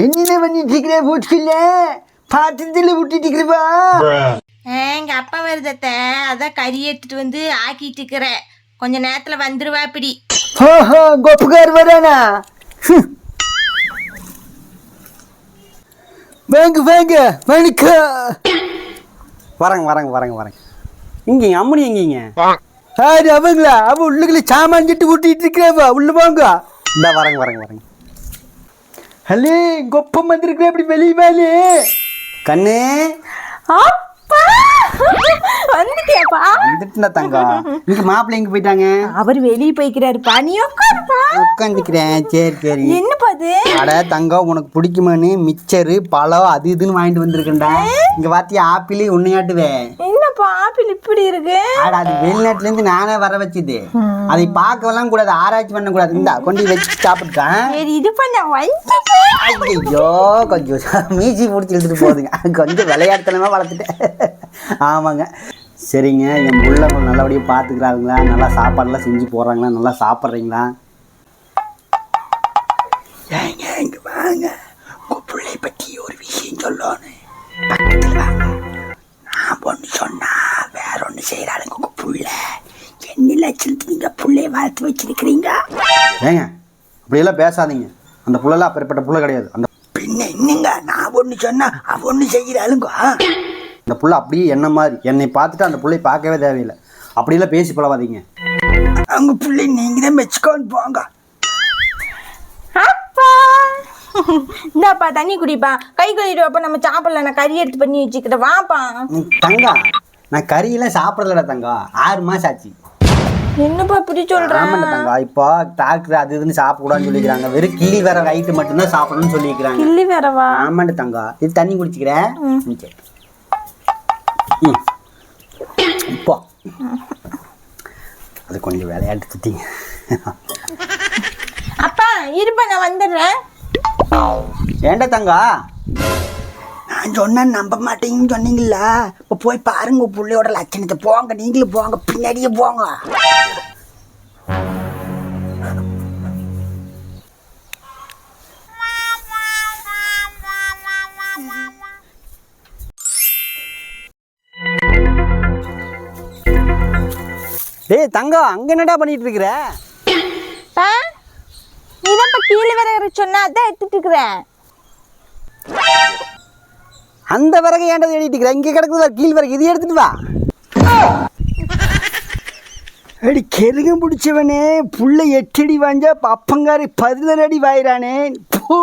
என்ன பண்ணிட்டு இருக்கிற வீட்டுக்குள்ள பாத்திரத்தில் விட்டுட்டு இருக்கிறப்பா ஆ, எங்க அப்பா வருதத்த அதான் கறி எடுத்துட்டு வந்து ஆக்கிட்டு இருக்கிறேன் கொஞ்ச நேரத்துல வந்துருவா இப்படி ஓஹோ கொப்புக்கார் வரானா. வாங்க வாங்க வணக்கம் வரேங்க வரேங்க வரேங்க வரேங்க இங்கேங்க அம்மனி எங்கீங்க ஆறு அவங்களா அவ உள்ளுக்குள்ள சாமான் கிட்டு விட்டுட்டு இருக்கிறப்பா உள்ள வாங்க இந்த வரேங்க வரேங்க வரேங்க ஹலே கொப்பம் வந்திருக்கிற அப்படி வெளியே மேலே கண்ணு. அப்பா! வந்துட்டியாப்பா? வந்துட்டுனா தங்கம். இங்க மாப்பிள்ளை எங்க போயிட்டாங்க? அவர் வெளியே போய்க்கிறாருப்பா நீ உட்காருப்பா உட்காந்துக்கிறேன் சரி சரி. என்னப்பா அது? அட தங்கம் உனக்கு பிடிக்குமான்னு மிச்சரு பழம் அது இதுன்னு வாங்கிட்டு வந்திருக்கேன்டா. இங்க பாத்தியா ஆப்பிள் என்னப்பா ஆப்பிள் இப்படி இருக்கு? அட அது வெளிநாட்டுல இருந்து நானே வர வச்சது. அதை பார்க்கலாம் கூடாது ஆராய்ச்சி பண்ண கூடாது இந்தா கொண்டு வச்சு சாப்பிட்டுட்டேன் சரி இது பண்ண ஐயோ கொஞ்சம் மீசி பிடிச்சி இழுத்துட்டு போகுதுங்க கொஞ்சம் விளையாட்டுத்தனமா வளர்த்துட்டேன். ஆமாங்க. சரிங்க என் புள்ள நல்லபடியாக பார்த்துக்கிறாங்களா நல்லா சாப்பாடுலாம் செஞ்சு போடுறாங்களா? நல்லா சாப்பிட்றீங்களா? ஏங்க இங்க வாங்க. சொன்னா வேற ஒன்று செய்கிறாளுங்க உங்க புள்ள. என்ன லட்சணத்து நீங்க பிள்ளைய வளர்த்து வச்சிருக்கிறீங்க? ஏங்க அப்படியெல்லாம் பேசாதீங்க. அந்த புள்ளலாம் அப்பேற்பட்ட புள்ள கிடையாது. அந்த பின்ன என்னங்க? நான் ஒன்று சொன்னா அவ ஒன்று செய்கிறாளுங்க அந்த புள்ள அப்படியே என்ன மாதிரி? என்னை பார்த்துட்டு அந்த புள்ளைய பார்க்கவே தேவையில்லை. அப்படியெல்லாம் பேசி பழவாதீங்க. அவங்க பிள்ளை நீங்க தான் மெச்சுக்கோன்னு போங்க. இந்தாப்பா தண்ணி குடிப்பா. கை கழுவிட்டு வாப்பா நம்ம சாப்பிடல நான் கறி எடுத்து பண்ணி வச்சுக்கிறேன். வாப்பா. நீ தங்கம் நான் கறியெல்லாம் சாப்பிடலடா தங்கம் ஆறு மாசம் ஆச்சு. என்னப்பா இப்படி சொல்ற? ஆமாண்டா தங்கம் இப்போ டாக்டர் அது இதுன்னு சாப்பிடக்கூடாதுன்னு சொல்லிக்கிறாங்க. வெறும் கிளி வர ஐட்டு மட்டும்தான் சாப்பிடணும்னு சொல்லிக்கிறாங்க. கிள்ளி வேறவா? ஆமாண்ட தங்கம் இது தண்ணி குடிச்சுக்கிறேன். இப்போ. அது கொஞ்சம் விளையாட்டு திட்டிங்க. அப்பா இருப்பா நான் வந்துடுறேன். ஏண்டா தங்கம் நான் சொன்னா நம்ப மாட்டீங்கன்னு சொன்னீங்கல்ல. இப்போ போய் பாருங்க பிள்ளையோட லட்சணத்தை. போங்க நீங்களும் போங்க பின்னாடியே போங்க. டேய் தங்கம் அங்க என்னடா பண்ணிட்டு இருக்கிற? சொன்னா அதான் எடுத்துட்டு இருக்கிறேன். அந்த விறகு ஏன்டா தேடிட்டு இருக்கிற? இங்க கிடக்குது பாரு, கீழ் விறகு இது எடுத்துட்டு வா. அடி கெருகம் பிடிச்சவனே புள்ள எட்டடி வாஞ்சா அப்பங்காரி பதினொரு அடி வாயிறானே. பூ.